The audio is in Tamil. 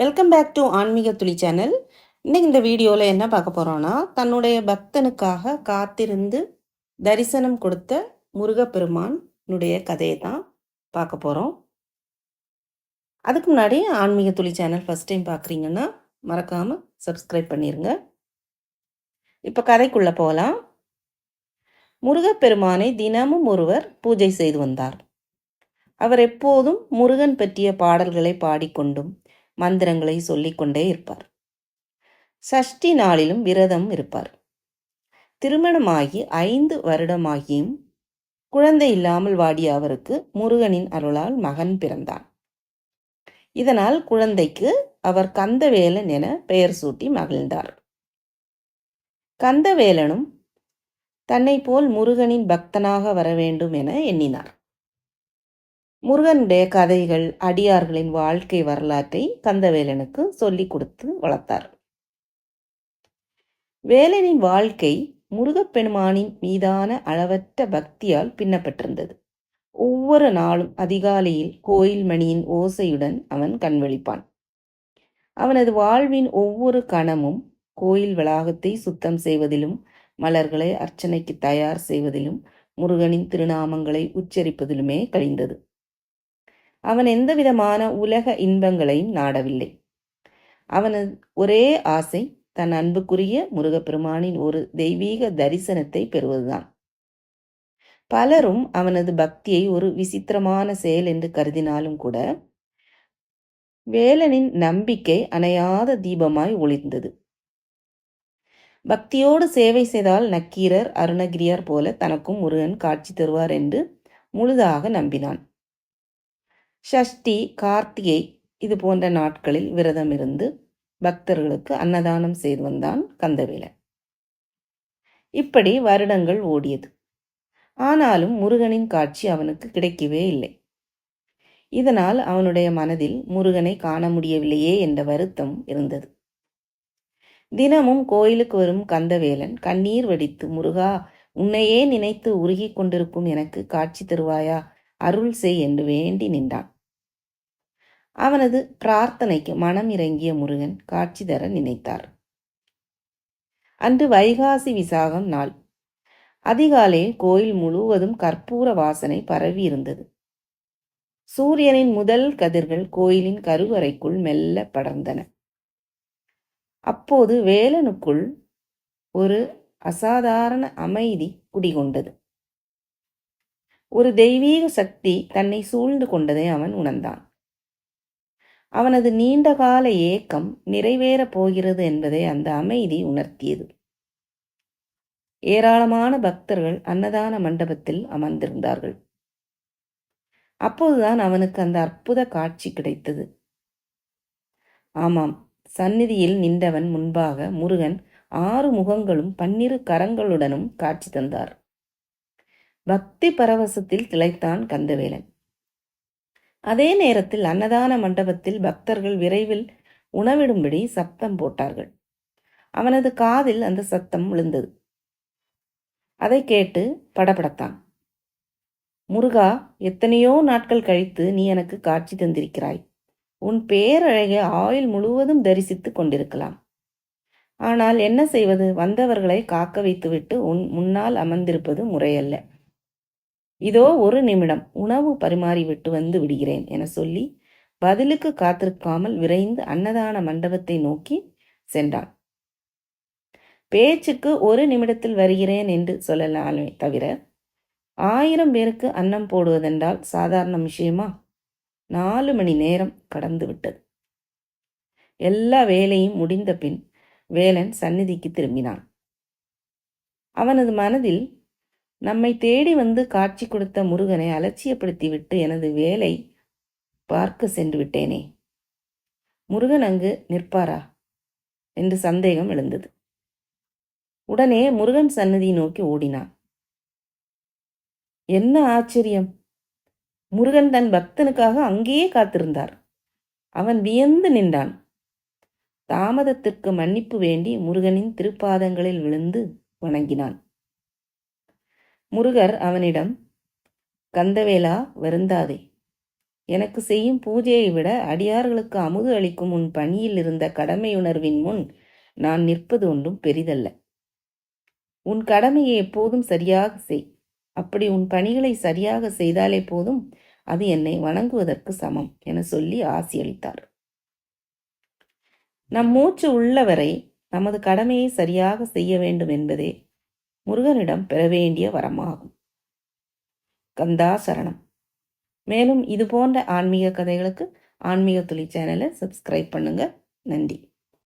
வெல்கம் பேக் டு ஆன்மீக துளி சேனல் இன்னைக்கு இந்த வீடியோவில் என்ன பார்க்க போகிறோன்னா தன்னுடைய பக்தனுக்காக காத்திருந்து தரிசனம் கொடுத்த முருகப்பெருமானுடைய கதையை தான் பார்க்க போகிறோம் அதுக்கு முன்னாடி ஆன்மீக துளி சேனல் ஃபஸ்ட் டைம் பார்க்குறீங்கன்னா மறக்காமல் சப்ஸ்கிரைப் பண்ணிடுங்க இப்போ கதைக்குள்ளே போகலாம் முருகப்பெருமானை தினமும் ஒருவர் பூஜை செய்து வந்தார். அவர் எப்போதும் முருகன் பற்றிய பாடல்களை பாடிக்கொண்டும் மந்திரங்களை சொல்லிக்கொண்டே இருப்பார். சஷ்டி நாளிலும் விரதம் இருப்பார். திருமணமாகி ஐந்து வருடமாகியும் குழந்தை இல்லாமல் வாடிய அவருக்கு முருகனின் அருளால் மகன் பிறந்தான். இதனால் குழந்தைக்கு அவர் கந்தவேலன் என பெயர் சூட்டி மகிழ்ந்தார். கந்தவேலனும் தன்னை போல் முருகனின் பக்தனாக வர வேண்டும் என எண்ணினார். முருகனுடைய கதைகள் அடியார்களின் வாழ்க்கை வரலாற்றை கந்தவேலனுக்கு சொல்லிக் கொடுத்து வளர்த்தார். வேலனின் வாழ்க்கை முருகப்பெருமானின் மீதான அளவற்ற பக்தியால் பின்னப்பட்டிருந்தது. ஒவ்வொரு நாளும் அதிகாலையில் கோயில் மணியின் ஓசையுடன் அவன் கண்வழிப்பான். அவனது வாழ்வின் ஒவ்வொரு கணமும் கோயில் வளாகத்தை சுத்தம் செய்வதிலும் மலர்களை அர்ச்சனைக்கு தயார் செய்வதிலும் முருகனின் திருநாமங்களை உச்சரிப்பதிலுமே கழிந்தது. அவன் எந்த விதமான உலக இன்பங்களையும் நாடவில்லை. அவனது ஒரே ஆசை தன் அன்புக்குரிய முருகப்பெருமானின் ஒரு தெய்வீக தரிசனத்தை பெறுவதுதான். பலரும் அவனது பக்தியை ஒரு விசித்திரமான செயல் என்று கருதினாலும் கூட வேலனின் நம்பிக்கை அணையாத தீபமாய் ஒளிர்ந்தது. பக்தியோடு சேவை செய்தால் நக்கீரர் அருணகிரியார் போல தனக்கும் முருகன் காட்சி தருவார் என்று முழுதாக நம்பினான். ஷஷ்டி கார்த்திகை இது போன்ற நாட்களில் விரதம் இருந்து பக்தர்களுக்கு அன்னதானம் செய்து வந்தான் கந்தவேலன். இப்படி வருடங்கள் ஓடியது. ஆனாலும் முருகனின் காட்சி அவனுக்கு கிடைக்கவே இல்லை. இதனால் அவனுடைய மனதில் முருகனை காண முடியவில்லையே என்ற வருத்தம் இருந்தது. தினமும் கோயிலுக்கு வரும் கந்தவேலன் கண்ணீர் வடித்து முருகா உன்னையே நினைத்து உருகி கொண்டிருக்கும் எனக்கு காட்சி தருவாயா? அருள் செய் என்று வேண்டி நின்றான். அவனது பிரார்த்தனைக்கு மனம் இறங்கிய முருகன் காட்சி தர நினைத்தார். அன்று வைகாசி விசாகம் நாள். அதிகாலையில் கோயில் முழுவதும் கற்பூர வாசனை பரவி இருந்தது. சூரியனின் முதல் கதிர்கள் கோயிலின் கருவறைக்குள் மெல்ல படர்ந்தன. அப்போது வேலனுக்குள் ஒரு அசாதாரண அமைதி குடிகொண்டது. ஒரு தெய்வீக சக்தி தன்னை சூழ்ந்து கொண்டதை அவன் உணர்ந்தான். அவனது நீண்டகால ஏக்கம் நிறைவேறப் போகிறது என்பதை அந்த அமைதி உணர்த்தியது. ஏராளமான பக்தர்கள் அன்னதான மண்டபத்தில் அமர்ந்திருந்தார்கள். அப்போதுதான் அவனுக்கு அந்த அற்புத காட்சி கிடைத்தது. ஆமாம் சந்நிதியில் நின்றவன் முன்பாக முருகன் ஆறு முகங்களும் பன்னிரு கரங்களுடனும் காட்சி தந்தார். பக்தி பரவசத்தில் திளைத்தான் கந்தவேலன். அதே நேரத்தில் அன்னதான மண்டபத்தில் பக்தர்கள் விரைவில் உணவிடும்படி சத்தம் போட்டார்கள். அவனது காதில் அந்த சத்தம் விழுந்தது. அதை கேட்டு படபடத்தான். முருகா எத்தனையோ நாட்கள் கழித்து நீ எனக்கு காட்சி தந்திருக்கிறாய். உன் பேரழகை ஆயுள் முழுவதும் தரிசித்து கொண்டிருக்கலாம். ஆனால் என்ன செய்வது? வந்தவர்களை காக்க வைத்துவிட்டு உன் முன்னால் அமர்ந்திருப்பது முறையல்ல. இதோ ஒரு நிமிடம் உணவு பரிமாறிவிட்டு வந்து விடுகிறேன் என சொல்லி பதிலுக்கு காத்திருக்காமல் விரைந்து அன்னதான மண்டபத்தை நோக்கி சென்றான். பேச்சுக்கு ஒரு நிமிடத்தில் வருகிறேன் என்று சொல்லலாமே தவிர ஆயிரம் பேருக்கு அன்னம் போடுவதென்றால் சாதாரண விஷயமா? நாலு மணி நேரம் கடந்து விட்டது. எல்லா வேலையும் முடிந்த பின் வேலன் சந்நிதிக்கு திரும்பினான். அவனது மனதில் நம்மை தேடி வந்து காட்சி கொடுத்த முருகனை அலட்சியப்படுத்திவிட்டு எனது வேலை பார்க்க சென்று விட்டேனே. முருகன் அங்கு நிற்பாரா? என்று சந்தேகம் எழுந்தது. உடனே முருகன் சன்னதி நோக்கி ஓடினான் என்ன ஆச்சரியம்? முருகன் தன் பக்தனுக்காக அங்கேயே காத்திருந்தார். அவன் வியந்து நின்றான். தாமதத்திற்கு மன்னிப்பு வேண்டி முருகனின் திருப்பாதங்களில் விழுந்து வணங்கினான். முருகர் அவனிடம் கந்தவேலா வருந்தாதே. எனக்கு செய்யும் பூஜையை விட அடியார்களுக்கு அமுது அளிக்கும் உன் பணியில் இருந்த கடமையுணர்வின் முன் நான் நிற்பது ஒன்றும் பெரிதல்ல. உன் கடமையை எப்போதும் சரியாக செய். அப்படி உன் பணிகளை சரியாக செய்தாலே போதும் அது என்னை வணங்குவதற்கு சமம் என சொல்லி ஆசியளித்தார் நம் மூச்சு உள்ளவரை நமது கடமையை சரியாக செய்ய வேண்டும் என்பதே முருகனிடம் பெற வேண்டிய வரமாகும். கந்தா சரணம். மேலும் இது போன்ற ஆன்மீக கதைகளுக்கு ஆன்மீக துளி சேனலை சப்ஸ்கிரைப் பண்ணுங்க. நன்றி.